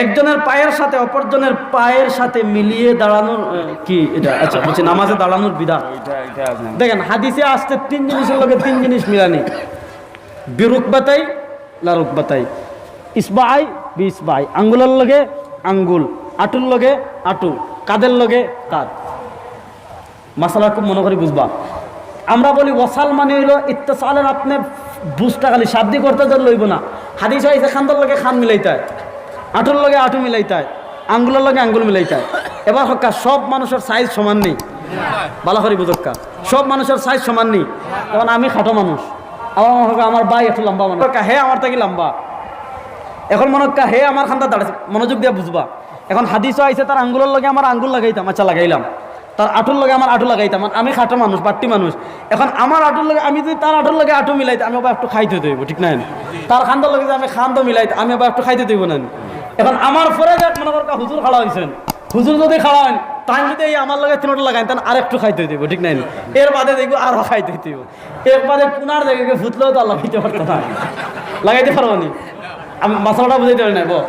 একজনের পায়ের সাথে অপরজনের পায়ের সাথে মিলিয়ে দাঁড়ানোর কি এটা? আচ্ছা বলছি নামাজে দাঁড়ানোর বিধান। দেখেন হাদিসে আসতে তিন জিনিসের লগে তিন জিনিস মিলানি বিরুক বাতাই লারুক বাতাই। ইসবাই বি ইসবাই আঙ্গুলের লগে আঙ্গুল আটুর লগে আটু কাদের লগে কাদ। মাসালা খুব মনে করি বুঝবা। আমরা বলি ওয়াসাল মানে হইল ইত্তেসালের আপনি বুঝটা খালি শাব্দি করতে লইব না। হাদিস হয়েছে খান্দর লগে খান মিলাইতে আটুর লগে আটু মিলাইতে আঙ্গুলের লগে আঙ্গুল মিলাইতে এবার হক্কা, সব মানুষের সাইজ সমান নেই। বালা করি সব মানুষের সাইজ সমান নেই। তখন আমি খাটো মানুষ। আমার মনে হয় আমার ভাই একটু লম্বা মানুষ। হে আমার থেকে লম্বা। এখন মনে হয় হে আমার খান্তা দাঁড়াচ্ছে মনোযোগ দিয়ে বুঝবা। এখন হাদিস আইছে, তার আঙ্গুলের লগে আমার আঙ্গুল লাগাইতাম আচ্ছা লাগাইলাম। তার আটুর লগে আমার আটু লাগাইতাম আর আমি খাটো মানুষ, বাট্টি মানুষ। এখন আমার আটুর লগে, আমি যদি তার আটুর লগে আটু মিলাইতে আমি আবার একটু খাইতে দেবো ঠিক নাই? তার খান্দর লগে যদি আমি খান্দ মিলাইতে আমি আবার একটু খাইতে দেবো না এখন আমার পরে যাক, মনে কর হুজুর খাড়া হয়েছেন হুজুর যদি খাড়া হয় তাই যদি এই আমার লগে তিনটা লাগাই তাহলে আর একটু খাইতে দিব ঠিক নাই? এর বাদে দেখব আরও খাইতে দিব এর বাদে পুনার দেখে ফুটলেও তো আর লাগাইতে পারতো না। লাগাইতে পারব নি? আমি মশলাটা বুঝাইতে পারি না বো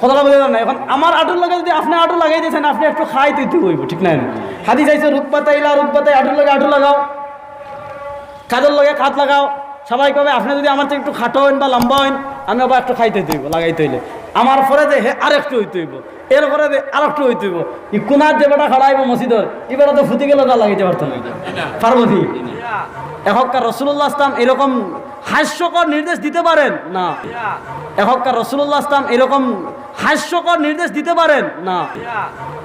কথাটা পারি না এখন আমার আটুর লগে যদি আপনি আটু লাগাই দিয়েছেন, আপনি একটু খাই দিতে হইব, ঠিক নাই? হাদি চাইছে রূপপাতা ইলা রূপপাতাই আটুর লগে আটু লাগাও। কাজের লগে কাত লাগাও। সবাই কবে, আপনি যদি আমার একটু খাটো হইন বা লম্বা হইন, আমি আবার একটু খাইতে হইব, লাগাইতে হইলে। আমার পরে যে হে আর একটু হইতে হইব। এর পরে যে আর একটু হইতে হইব। ই কোনার যে বেটা খাড়াইব মসজিদর ই বেটা তো ফুটি গেলে তা লাগাইতে পারতো না। পার্বতী এখনকার রসুল্লাহ ইসলাম এরকম হাস্যকর নির্দেশ দিতে পারেন? না। এখনকার রসুল্লাহ ইসলাম এরকম হাস্যকর নির্দেশ দিতে পারেন? না।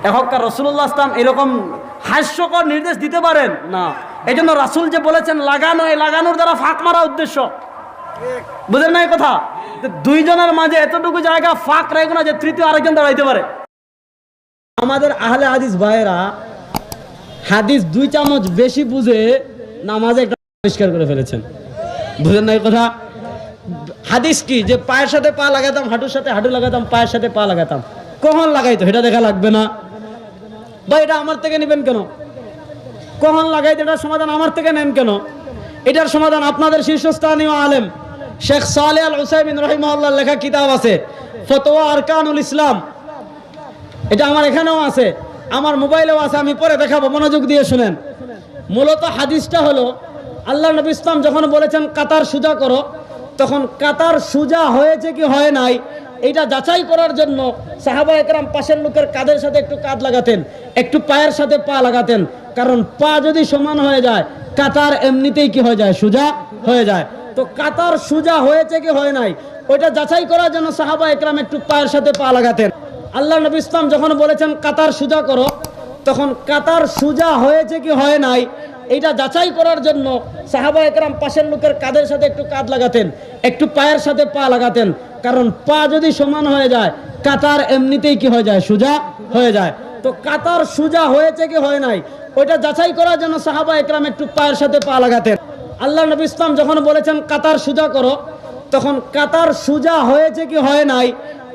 এখনকার রসুল্লাহ ইসলাম এরকম হাস্যকর নির্দেশ দিতে পারেন? না। এই জন্য রাসুল যে বলেছেন, লাগানো এই লাগানোর দ্বারা ফাঁক মারা উদ্দেশ্য। বুঝেন না কথা? দুইজনের মাঝে এতটুকু জায়গা ফাঁক রাখবে না যে তৃতীয় আরেকজন দাঁড়াইতে পারে। আমাদের আহলে হাদিস ভাইয়েরা হাদিস দুই চামচ বেশি বুঝে নামাজে একটা পরিষ্কার করে ফেলেছেন। বুঝেন না কথা? হাদিস কি? যে পায়ের সাথে পা লাগাতাম, হাঁটুর সাথে হাঁটু লাগাতাম, পায়ের সাথে পা লাগাতাম। কখন লাগাইতো? এটা দেখা লাগবে না। বা এটা আমার থেকে নেবেন কেন? কখন লাগাইতো? এটার সমাধান আমার থেকে নেন কেন? এটার সমাধান আপনাদের শীর্ষস্থানীয় আলেম শেখ সালে আল হুসাইমিন রহিমহল্লার লেখা কিতাব আছে, ফতোয়া আরকানুল ইসলাম। এটা আমার এখানেও আছে, আমার মোবাইলেও আছে, আমি পরে দেখাবো, মনোযোগ দিয়ে শুনেন। মূলত হাদিসটা হলো, আল্লাহ নবী ইসলাম যখন বলেছেন, কাতার সুজা করো, তখন কাতার সুজা হয়েছে কি হয় নাই, এটা যাচাই করার জন্য সাহাবা একরাম পাশের লোকের কাদের সাথে একটু কাঁধ লাগাতেন, একটু পায়ের সাথে পা লাগাতেন। কারণ পা যদি সমান হয়ে যায়, কাতার এমনিতেই কি হয়ে যায়? সুজা হয়ে যায়। তো কাতার সুজা হয়েছে কি হয় নাই? ওইটা যাচাই করার জন্য সাহাবা একরাম একটু পায়ের সাথে পা লাগাতেন। আল্লাহ নবী ইসলাম যখন বলেছেন, কাতার সুজা করো, তখন কাতার সুজা হয়েছে কি হয় নাই? এটা যাচাই করার জন্য সাহাবা একরাম পাশের লোকের কাদের সাথে একটু কাঁধ লাগাতেন, একটু পায়ের সাথে পা লাগাতেন। কারণ পা যদি সমান হয়ে যায়, কাতার এমনিতেই কি হয়ে যায়? সুজা হয়ে যায়। তো কাতার সুজা হয়েছে কি হয় নাই? ওইটা যাচাই করার জন্য সাহাবা একরাম একটু পায়ের সাথে পা লাগাতেন। আল্লাহ নবী ইসলাম যখন বলেছেন, কাতার সুজা করো, তখন কাতার সুজা হয়েছে কি হয় নাই?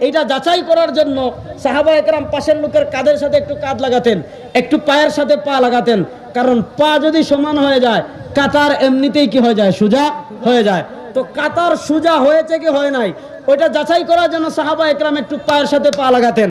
এটা যাচাই করার জন্য সাহাবা একরাম পাশের লোকের কাদের সাথে একটু কাঁধ লাগাতেন, একটু পায়ের সাথে পা লাগাতেন। কারণ পা যদি সমান হয়ে যায়, কাতার এমনিতেই কি হয়ে যায়? সুজা হয়ে যায়। তো কাতার সুজা হয়েছে কি হয় নাই? ওইটা যাচাই করার জন্য সাহাবা একরাম একটু পায়ের সাথে পা লাগাতেন।